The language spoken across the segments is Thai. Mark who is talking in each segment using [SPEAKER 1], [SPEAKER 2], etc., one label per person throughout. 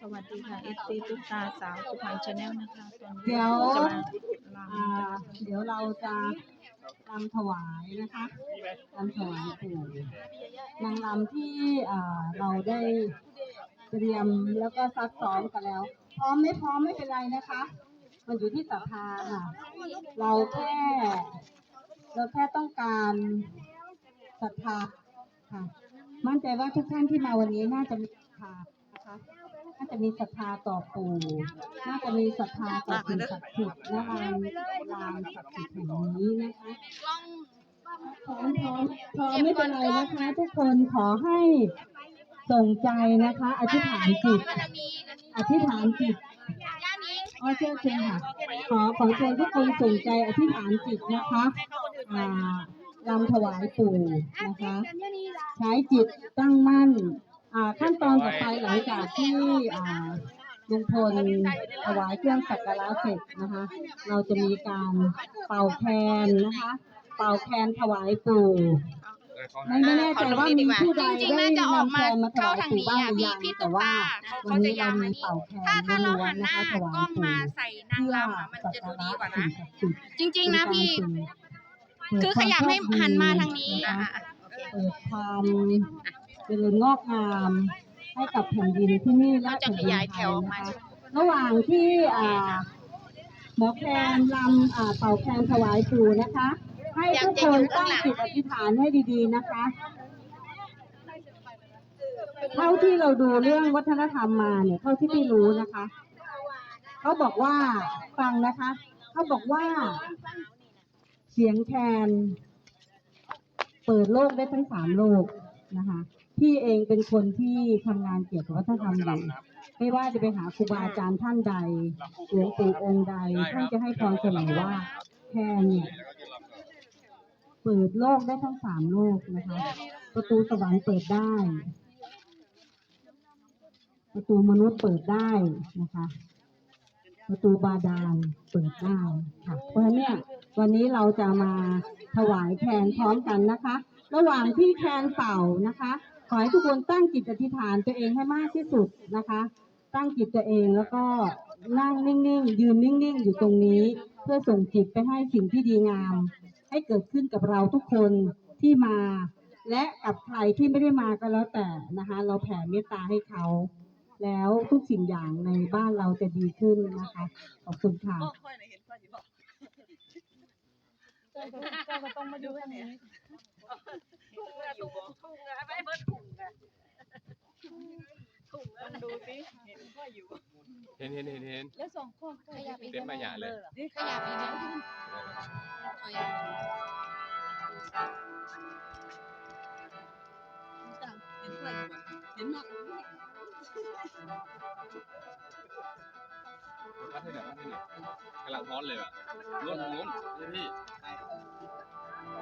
[SPEAKER 1] สวัสดีค่ะเอฟซีตุ๊กตาสาวสุพรรณชาแนลนะคะตอนนี้
[SPEAKER 2] เดี๋ยว
[SPEAKER 1] จะมา
[SPEAKER 2] อ่าเดี๋ยวเราจะรำถวายนะคะรำถวายปู่นางรำที่อ่าเราได้เตรียมแล้วก็ซักซ้อมกันแล้ว พร้อมไม่พร้อมไม่เป็นไรนะคะ มันอยู่ที่ศรัทธาค่ะเราแค่เราแค่ต้องการศรัทธาค่ะ มั่นใจว่าทุกท่านที่มาวันนี้น่าจะมีศรัทธานะคะ น่าจะมีศรัทธาต่อปู่น่าจะมีศรัทธาต่อสิ่งศักดิ์สิทธิ์และลานลานศักดิ์สิทธิ์แห่งนี้นะคะพร้อมพร้อมพร้อมไม่เป็นไรนะคะทุกคนขอให้ส่งใจนะคะ อธิษฐานจิต อธิษฐานจิตอ๋อเชิญเชิญค่ะ ขอขอเชิญทุกคนส่งใจอธิษฐานจิตนะคะอ่ารำถวายปู่นะคะ ใช้จิตตั้งมั่น ขั้นตอนต่อไปหลังจากที่อ่าลุงพลถวายเครื่องสักการะเสร็จนะคะ เราจะมีการเป่าแคนนะคะ เป่าแคนถวายปู่ไม่ไม่แน่ใจว่ามีผู้ใด
[SPEAKER 3] จริงๆ
[SPEAKER 2] ได้
[SPEAKER 3] น่าจะออก
[SPEAKER 2] นำแค
[SPEAKER 3] มาน
[SPEAKER 2] มาถวาย
[SPEAKER 3] เข้าทาง
[SPEAKER 2] ปู่
[SPEAKER 3] นี้
[SPEAKER 2] บ้าง
[SPEAKER 3] อะ
[SPEAKER 2] หรือยัง
[SPEAKER 3] พี่
[SPEAKER 2] แต่ว่า
[SPEAKER 3] ตุ๊กตาเขา
[SPEAKER 2] วัน
[SPEAKER 3] จะ
[SPEAKER 2] นี้เรา
[SPEAKER 3] ย้ำ
[SPEAKER 2] มี
[SPEAKER 3] อันนี้
[SPEAKER 2] เป่าแคน
[SPEAKER 3] ถ้าถ้าเรา
[SPEAKER 2] ล้ว
[SPEAKER 3] หั
[SPEAKER 2] น
[SPEAKER 3] น
[SPEAKER 2] ๆ
[SPEAKER 3] ห
[SPEAKER 2] นะ
[SPEAKER 3] น้า
[SPEAKER 2] คะถวาย
[SPEAKER 3] กล้อง
[SPEAKER 2] ปู่
[SPEAKER 3] มาใส่นาง
[SPEAKER 2] เพื่อ
[SPEAKER 3] รำอะมันจะดูดีกว่านะ
[SPEAKER 2] สิ่งศักดิ์สิทธิ์
[SPEAKER 3] จริง ๆ นะพี่
[SPEAKER 2] เป็นการ
[SPEAKER 3] คือขยับให้หันมาทางนี้
[SPEAKER 2] เปิด
[SPEAKER 3] อะ
[SPEAKER 2] เปิดความเจริญงอกงามให้กับแผ่นดินที่นี่และ
[SPEAKER 3] เราจะ
[SPEAKER 2] แผ่น
[SPEAKER 3] ข
[SPEAKER 2] ดิน
[SPEAKER 3] ยาย
[SPEAKER 2] ไท
[SPEAKER 3] แถ
[SPEAKER 2] ยว
[SPEAKER 3] ออก
[SPEAKER 2] นะ
[SPEAKER 3] มา
[SPEAKER 2] คะระหว่างที่อ่าหมอแคนลำอ่าเป่าแคนถวายปู่นะคะ ให้ทุกคนตั้งจิตอธิษฐานให้ดีๆนะคะ เท่าที่เราดูเรื่องวัฒนธรรมมาเนี่ยเท่าที่พี่รู้นะคะเขาบอกว่าฟังนะคะเขาบอกว่า เสียงแคนเปิดโลกได้ทั้งสามโลกนะคะ พี่เองเป็นคนที่ทำงานเกี่ยวกับวัฒนธรรมอยู่ไม่ว่าจะไปหาครูบาอาจารย์ท่านใดหลวงปู่องค์ใดท่านจะให้พรเสมอว่าแคนเนี่ยเปิดโลกได้ทั้งสามโลกนะคะ ประตูสวรรค์เปิดได้ ประตูมนุษย์เปิดได้นะคะ ประตูบาดาลเปิดได้ค่ะ เพราะฉะนั้นเนี่ยวันนี้เราจะมาถวายแคนพร้อมกันนะคะ ระหว่างที่แคนเป่านะคะ ขอให้ทุกคนตั้งจิตอธิษฐานตัวเองให้มากที่สุดนะคะ ตั้งจิตตัวเองแล้วก็นั่งนิ่งๆยืนนิ่งๆ อยู่ตรงนี้ เพื่อส่งจิตไปให้สิ่งที่ดีงาม ให้เกิดขึ้นกับเราทุกคนที่มา และกับใครที่ไม่ได้มาก็แล้วแต่นะคะ เราแผ่เมตตาให้เขา แล้วทุกสิ่งอย่างในบ้านเราจะดีขึ้นนะคะ ขอบคุณค่ะ
[SPEAKER 4] เห็นเห็นเห็นเห็น
[SPEAKER 3] ขยับอีก
[SPEAKER 4] เต็มมาหยาเลย
[SPEAKER 3] ขยับอีกนะถอย
[SPEAKER 4] วัดที่ไหนวัดที่ไหนกำลังฮ้อนเลยว่ะนู้นนู้นนี่พี่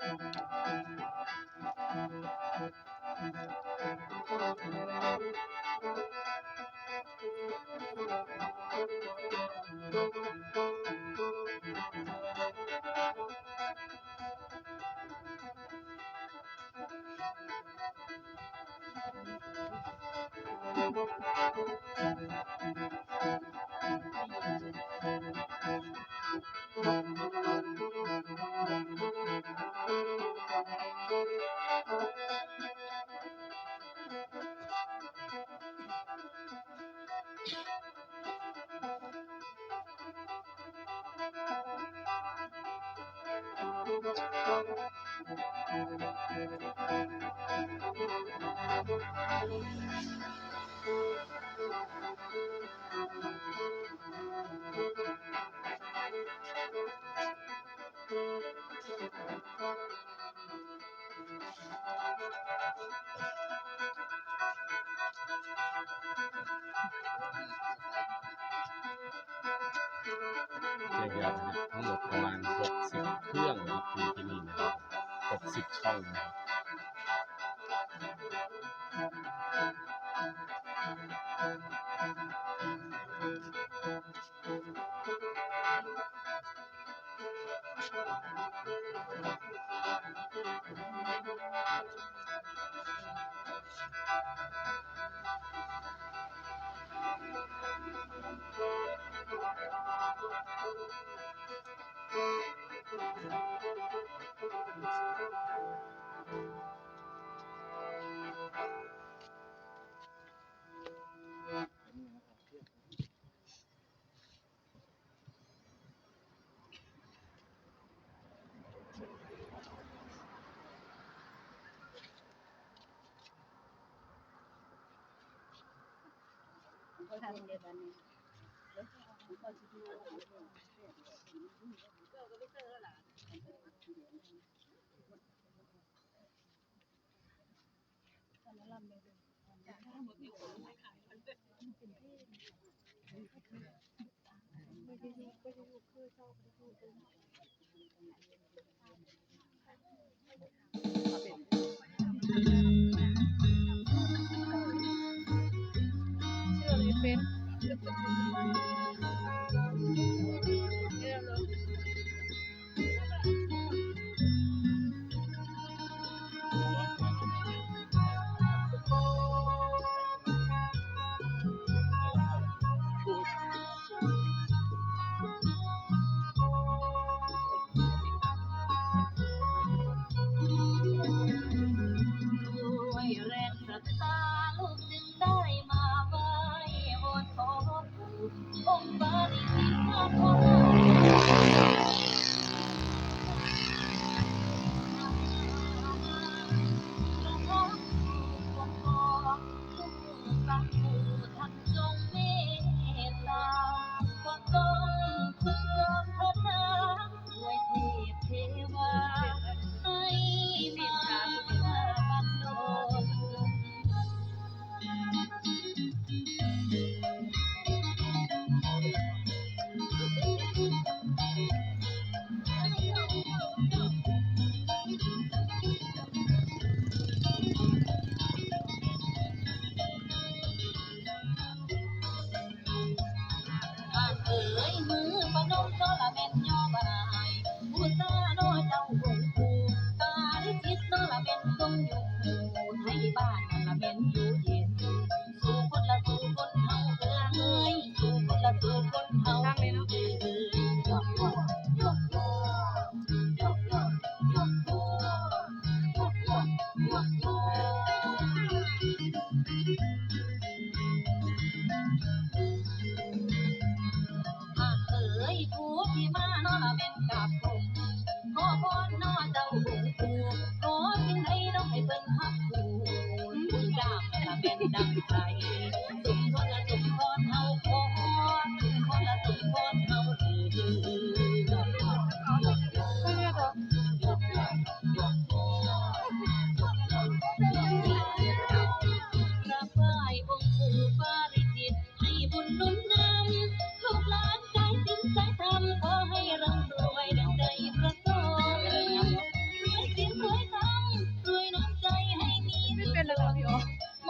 [SPEAKER 3] เเรี
[SPEAKER 4] ยกยาวนะครับทั้งหมดประมาณ 60 เครื่องนะครับมีที่นี่นะ of 6,000. Thank you. 我看你那边，我看
[SPEAKER 3] 你那边，我看你那边。 เชื่อ
[SPEAKER 5] เลยเป็น รื่องราวโอหม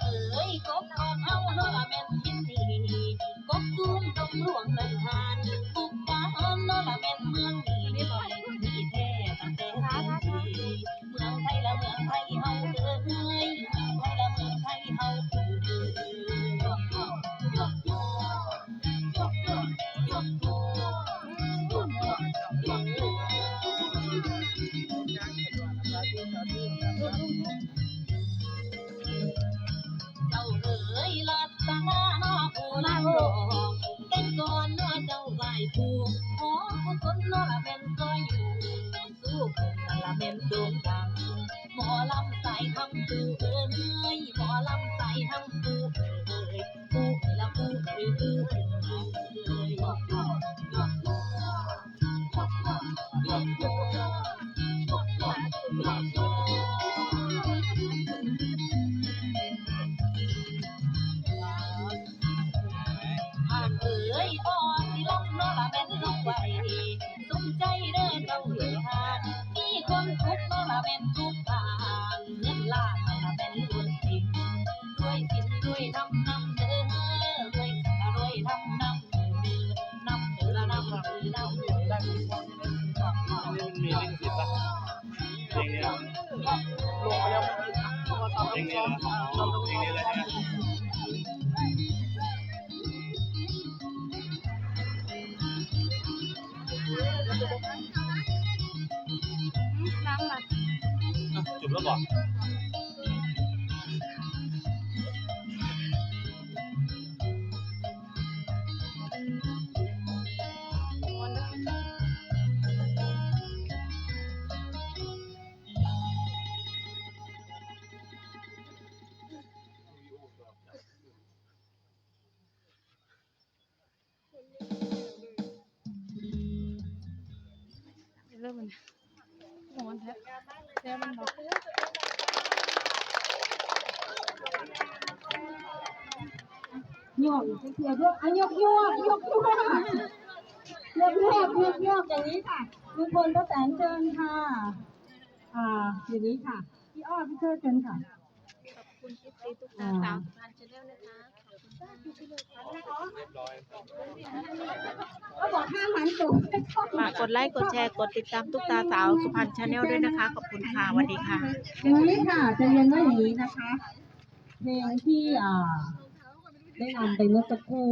[SPEAKER 5] เอ๋ยกบออกเฮานาะแม่กินดีกบตูมต้อรวงสันทานบุกบ้านเนาะแม่มือ วยสินด้วยน้ำน้ำเด้อด้วยสินด้วยน้ำน้ำเด้อน้ำเด้อละน้ำเด้อน้ำเด้อละ
[SPEAKER 6] มันมีลิขสิทธิ์ปะเพลงเนี้ลงไปแล้วเพลงเนี้เหรอเพลงนี้เลยนะ
[SPEAKER 2] น้ำมัน
[SPEAKER 6] อะจุดแล้วบอก
[SPEAKER 2] เริ่มมันโหนแท้แท้มันบอก
[SPEAKER 5] โยกเสียด้วยอะยกโยกยกโยกยกโยกยกโยกอย่างนี้ค่ะทุกคนก็แสนเชิญค่ะ อ่าอย่างนี้ค่ะ พี่อ้อพี่เชิญเชิญค่ะ
[SPEAKER 3] ขอบคุณคลิปนี้ตุ๊กตาสาวสุพรรณชาแนลนะคะ
[SPEAKER 5] มหันสูง
[SPEAKER 3] ฝากกดไลค์กดแชร์กดติดตามตุ๊กตาสาวสุพรรณชาแนลด้วยนะคะ ขอบคุณค่ะสวัสดีค่ะ
[SPEAKER 5] อย่างนี้ค่ะจะเรียนว่าอย่างนี้นะคะเพลงที่อ่าได้นำไปเมื่อสักครู่